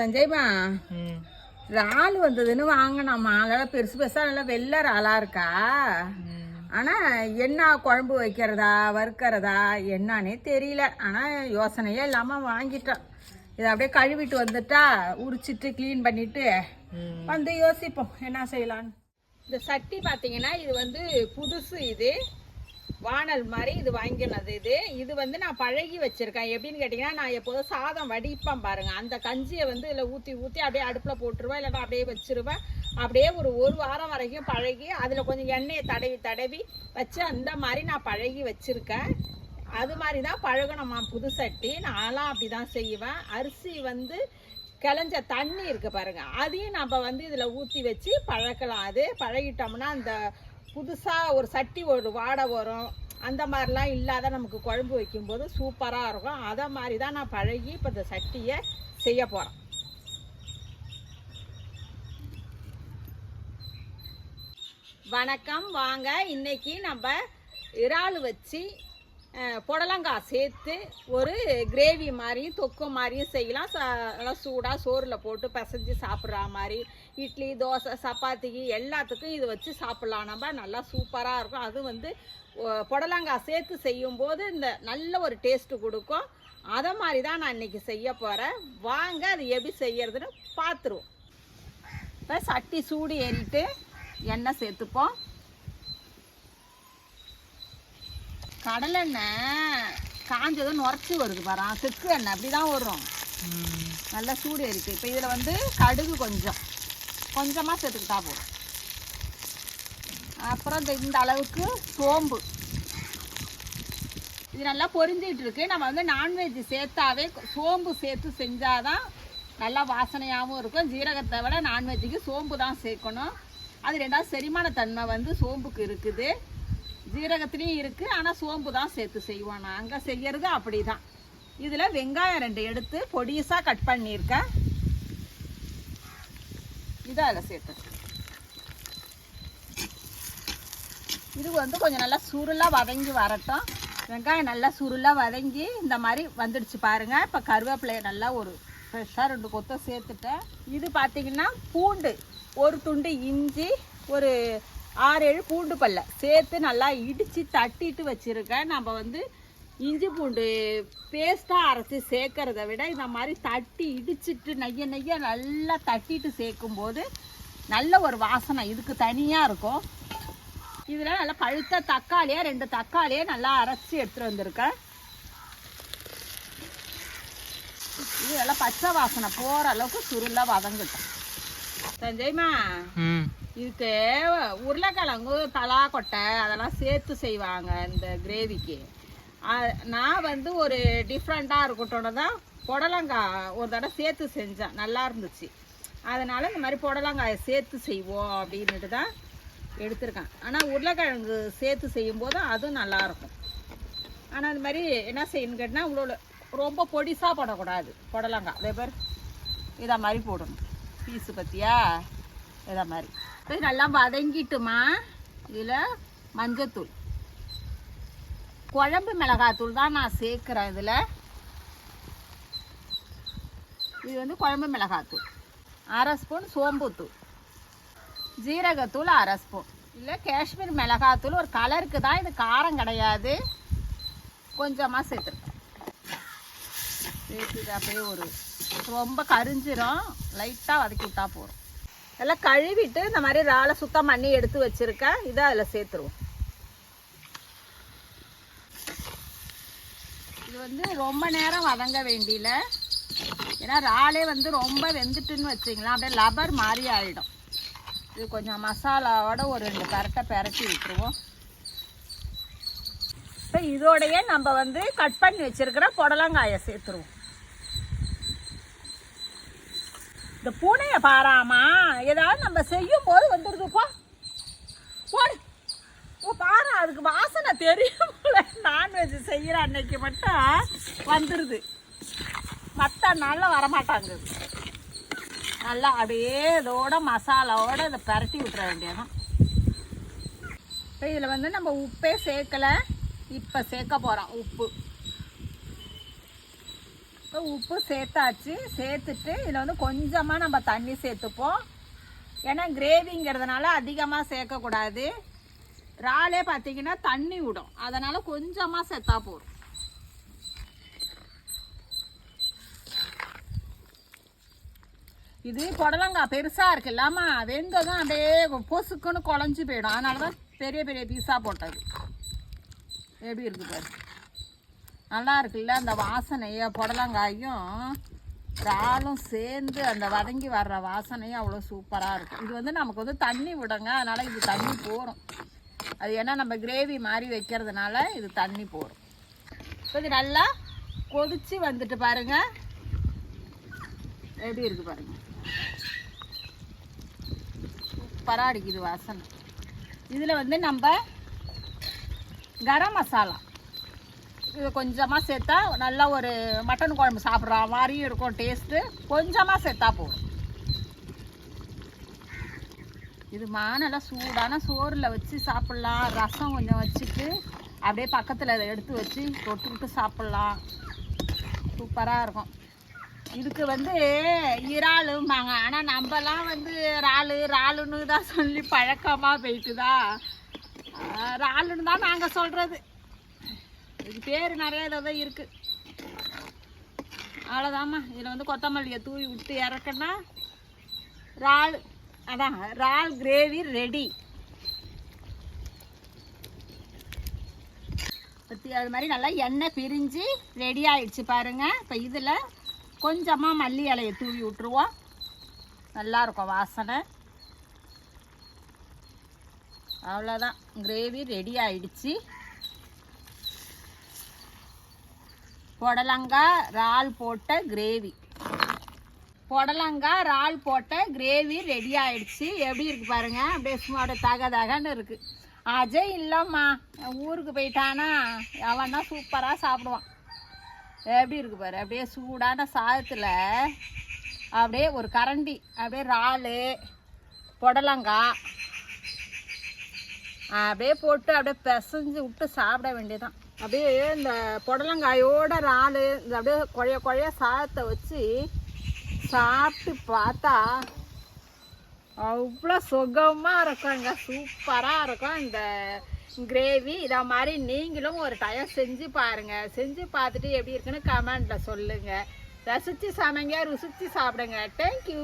சஞ்சய்மா இறால் வந்ததுன்னு வாங்கினோம்மா. அதெல்லாம் பெருசு பெருசாக நல்லா வெள்ளை இறாலாக இருக்கா? ஆனால் என்ன குழம்பு வைக்கிறதா வறுக்கிறதா என்னன்னே தெரியல. ஆனால் யோசனையே இல்லாமல் வாங்கிட்டோம். இதை அப்படியே கழுவிட்டு வந்துட்டா உரிச்சிட்டு க்ளீன் பண்ணிட்டு. வந்து யோசிப்போம் என்ன செய்யலான்னு இந்த சட்டி பார்த்தீங்கன்னா இது வந்து புதுசு இது. வானல் மாதிரி இது வாங்கினது இது. இது வந்து நான் பழகி வச்சுருக்கேன். எப்படின்னு கேட்டிங்கன்னா நான் எப்போதும் சாதம் வடிப்பேன் பாருங்கள் அந்த கஞ்சியை வந்து இதில் ஊற்றி ஊற்றி அப்படியே அடுப்பில் போட்டுருவேன். இல்லைன்னா அப்படியே வச்சிருவேன். அப்படியே ஒரு ஒரு வாரம் வரைக்கும் பழகி அதில் கொஞ்சம் எண்ணெயை தடவி தடவி வச்சு அந்த மாதிரி நான் பழகி வச்சுருக்கேன். அது மாதிரி தான் பழகணுமா புது சட்டி. நான்லாம் அப்படி தான் செய்வேன். அரிசி வந்து கிளஞ்ச தண்ணி இருக்குது பாருங்கள் அதையும் நம்ம வந்து இதில் ஊற்றி வச்சு பழக்கலாம். அது பழகிட்டோம்னா அந்த புதுசாக ஒரு சட்டி ஒரு வாடை வரும். அந்த மாதிரிலாம் இல்லாத நமக்கு குழம்பு வைக்கும்போது சூப்பராக இருக்கும். அதை மாதிரி தான் நான் பழகி இப்போ இந்த சட்டியை செய்ய போகிறேன் வணக்கம். வாங்க இன்னைக்கு நம்ம இறால் வச்சு புடலங்காய் சேர்த்து ஒரு கிரேவி மாதிரியும் தொக்கு மாதிரியும் செய்யலாம். நல்லா சூடாக சோறில் போட்டு பிசைஞ்சு சாப்பிட்ற மாதிரி இட்லி தோசை சப்பாத்திக்கு எல்லாத்துக்கும் இது வச்சு சாப்பிட்லாம். நம்ம நல்லா சூப்பராக இருக்கும். அது வந்து புடலங்காய் சேர்த்து செய்யும்போது இந்த நல்ல ஒரு டேஸ்ட்டு கொடுக்கும். அதை மாதிரி தான் நான் இன்னைக்கு செய்ய போகிறேன் வாங்க அது எப்படி செய்யறதுன்னு பார்த்துருவோம் இப்போ சட்டி சூடு ஏறிட்டு எண்ணெய் சேர்த்துப்போம். கடலெண்ணெய் காஞ்சதும் நுரைச்சி வருது பாரு. செக்கு எண்ணெய். அப்படி தான் வரும். நல்லா சூடு இருக்குது இப்போ இதில் வந்து கடுகு கொஞ்சம். கொஞ்சமாக சேர்த்துக்கிட்டா போதும். அப்புறம் இந்த இந்த அளவுக்கு சோம்பு. இது நல்லா பொரிஞ்சிட்டு இருக்கு. நம்ம வந்து நான்வெஜ் சேர்த்தாவே சோம்பு சேர்த்து செஞ்சாதான் நல்லா வாசனையாகவும் இருக்கும். ஜீரகத்தை விட நான்வெஜ்ஜுக்கு சோம்பு தான் சேர்க்கணும். அது ரெண்டாவது செரிமான தன்மை வந்து சோம்புக்கு இருக்குது. ஜீரகத்துலேயும் இருக்குது ஆனால் சோம்பு தான் சேர்த்து செய்வோம். நாங்கள் செய்யறது அப்படி தான் இதில் வெங்காயம் ரெண்டு எடுத்து பொடியஸாக கட் பண்ணியிருக்கேன். இதை அதில் சேர்த்து இது வந்து கொஞ்சம் நல்லா சுருளாக வதங்கி வரட்டும். வெங்காயம் நல்லா சுருளாக வதங்கி இந்த மாதிரி வந்துடுச்சு பாருங்க. இப்போ கருவேப்பிலையை நல்லா ஒரு ஃப்ரெஷ்ஷாக ரெண்டு கொத்தம் சேர்த்துட்டேன். இது பார்த்தீங்கன்னா பூண்டு ஒரு துண்டு இஞ்சி ஒரு ஆறு ஏழு பூண்டு பல்ல. சேர்த்து நல்லா இடித்து தட்டிட்டு வச்சுருக்கேன். நம்ம வந்து இஞ்சி பூண்டு பேஸ்ட்டாக அரைச்சி சேர்க்கறத விட இந்த மாதிரி தட்டி இடிச்சிட்டு நெய்ய நெய்ய நல்லா தட்டிட்டு சேர்க்கும்போது நல்ல ஒரு வாசனை. இதுக்கு தனியாக இருக்கும். இதில் நல்லா பழுத்த தக்காளியாக ரெண்டு தக்காளியை நல்லா அரைச்சி எடுத்துகிட்டு வந்திருக்கேன். இது நல்லா பச்சை வாசனை போகிற அளவுக்கு சுருளாக வதங்கிட்டேன் சஞ்சய்மா. இதுக்கு உருளைக்கிழங்கு பலாக்கொட்டை அதெல்லாம் சேர்த்து செய்வாங்க இந்த கிரேவிக்கு. நான் வந்து ஒரு டிஃப்ரெண்ட்டாக இருக்கட்டோன்னு தான் புடலங்காய் ஒரு தடவை சேர்த்து செஞ்சேன். நல்லா இருந்துச்சு. அதனால் இந்த மாதிரி புடலங்காயை சேர்த்து செய்வோம் அப்படின்னுட்டு தான் எடுத்திருக்கேன். ஆனால் உருளைக்கிழங்கு சேர்த்து செய்யும்போது அதுவும் நல்லாயிருக்கும் ஆனால் இந்த மாதிரி என்ன செய்யணும்னு கேட்டால் உங்களோட ரொம்ப பொடிசாக போடக்கூடாது புடலங்காய். அதே பேர் இதை மாதிரி போடணும். பீஸு பற்றியா இதை மாதிரி. போய் நல்லா வதங்கிட்டுமா? இதில் மஞ்சத்தூள். குழம்பு மிளகாத்தூள் தான் நான் சேர்க்குறேன் இதில். இது வந்து குழம்பு மிளகாத்தூள். அரை ஸ்பூன் சோம்புத்தூள். ஜீரகத்தூள் அரை ஸ்பூன். இல்லை காஷ்மீர் மிளகாத்தூள். ஒரு கலருக்கு தான் இது காரம் கிடையாது. கொஞ்சமாக சேர்த்துருக்கேன். சேர்த்து அப்படியே ஒரு ரொம்ப கரிஞ்சிரும். லைட்டாக வதக்கி விட்டா போதும். எல்லாம் கழுவிட்டு இந்த மாதிரி இறாலை சுத்தம் பண்ணி எடுத்து வச்சுருக்கேன். இதை அதில் சேர்த்துருவோம். இது வந்து ரொம்ப நேரம் வதங்க வேண்டியில. ஏன்னா இறாலே வந்து ரொம்ப வெந்துட்டுன்னு வச்சிங்களா அப்படியே லபர் மாதிரி ஆகிடும் இது கொஞ்சம் மசாலாவோட ஒரு ரெண்டு பரட்டை பரட்டி விட்டுருவோம். இப்போ இதோடையே நம்ம வந்து கட் பண்ணி வச்சிருக்கிற புடலங்காயை சேர்த்துருவோம். இந்த பூனையை பாராமா? ஏதாவது நம்ம செய்யும் போது வந்துடுதுப்பா போடு ஓ பாரு அதுக்கு வாசனை தெரியும் போல நான்வெஜ் செய்கிற அன்னைக்கு மட்டும் வந்துடுது மற்ற நாளில் வரமாட்டாங்க. நல்லா அப்படியே இதோட மசாலாவோட இதை பரட்டி விட்டுற வேண்டியதான் இப்போ இதில் வந்து நம்ம உப்பே சேர்க்கலை. இப்போ சேர்க்க போகிறோம் உப்பு. உப்பு சேர்த்தாச்சு. சேர்த்துட்டு இதில் வந்து கொஞ்சமாக நம்ம தண்ணி சேர்த்துப்போம். ஏன்னா கிரேவிங்கிறதுனால அதிகமாக சேர்க்கக்கூடாது. இறாலே பார்த்தீங்கன்னா தண்ணி விடும். அதனால் கொஞ்சமாக சேர்த்தா போதும். இது புடலங்காய் பெருசாக இருக்குல்லாமா வெந்ததும் அப்படியே பொசுக்குன்னு குழஞ்சி போயிடும். அதனால தான் பெரிய பெரிய பீஸாக போட்டது. எப்படி இருக்குது பாரு. நல்லா இருக்குல்ல அந்த வாசனையை புடலங்காயும் இறாலும் சேர்ந்து அந்த வதங்கி வர்ற வாசனையும் அவ்வளோ சூப்பராக இருக்கும். இது வந்து நமக்கு வந்து தண்ணி விடுங்க அதனால் இது தண்ணி போகும் அது ஏன்னா நம்ம கிரேவி மாதிரி வைக்கிறதுனால இது தண்ணி போடும் இப்போ இது நல்லா கொதிச்சு வந்துட்டு பாருங்க. எப்படி இருக்கு பாருங்க. சூப்பராக அடிக்குது வாசனை. இதில் வந்து நம்ம கரம் மசாலா. இது கொஞ்சமாக சேர்த்தா நல்லா ஒரு மட்டன் குழம்பு சாப்பிட்ற மாதிரியும் இருக்கும் டேஸ்ட்டு கொஞ்சமாக சேர்த்தா போதும். இது மானெல்லாம் சூடான சோறில் வச்சு சாப்பிட்லாம். ரசம் கொஞ்சம் வச்சுட்டு அப்படியே பக்கத்தில் அதை எடுத்து வச்சு தொட்டுக்கிட்டு சாப்பிட்லாம். சூப்பராக இருக்கும். இதுக்கு வந்து இறாலும்பாங்க ஆனால் நம்மலாம் வந்து இறாலு இறாலுன்னு தான் சொல்லி பழக்கமாக போயிட்டுதா இறாலுன்னு தான் நாங்கள் சொல்கிறது இதுக்கு பேர் நிறைய இதில் இருக்குது அவ்வளோதாம்மா இதில் வந்து கொத்தமல்லியை தூவி விட்டு இறக்குன்னா இறால் அதான் இறால் கிரேவி ரெடி பற்றி அது மாதிரி நல்லா எண்ணெய் பிரிஞ்சு ரெடி ஆயிடுச்சு பாருங்க. இப்போ இதில் கொஞ்சமாக மல்லி இலையை தூவி விட்டுருவோம். நல்லா இருக்கும் வாசனை. அவ்வளோதான் கிரேவி ரெடி ஆயிடுச்சு. புடலங்காய் இறால் போட்ட கிரேவி. புடலங்காய் இறால் போட்ட கிரேவி ரெடி ஆயிடுச்சு. எப்படி இருக்கு பாருங்க. அப்படியே சும்மா அப்படியே தக தகன்னு இருக்கு. அஜய் இல்லைம்மா. ஊருக்கு போயிட்டானா? அவன்னா சூப்பராக சாப்பிடுவான். எப்படி இருக்கு பாரு. அப்படியே சூடான சாதத்தில் அப்படியே ஒரு கரண்டி அப்படியே இறால் புடலங்காய் அப்படியே போட்டு அப்படியே பிசைஞ்சு விட்டு சாப்பிட வேண்டியதான் அப்படியே இந்த புடலங்காயோட இறால் இந்த அப்படியே குழைய குழைய சாதத்தை வச்சு சாப்பிட்டு பார்த்தா அவ்வளோ சுகமாக இருக்குங்க. சூப்பராக இருக்கும் இந்த கிரேவி. இதை மாதிரி நீங்களும் ஒரு டயம் செஞ்சு பாருங்கள் செஞ்சு பார்த்துட்டு எப்படி இருக்குன்னு கமெண்டில் சொல்லுங்கள் ரசித்து சமைங்க ருசித்து சாப்பிடுங்க. தேங்க்யூ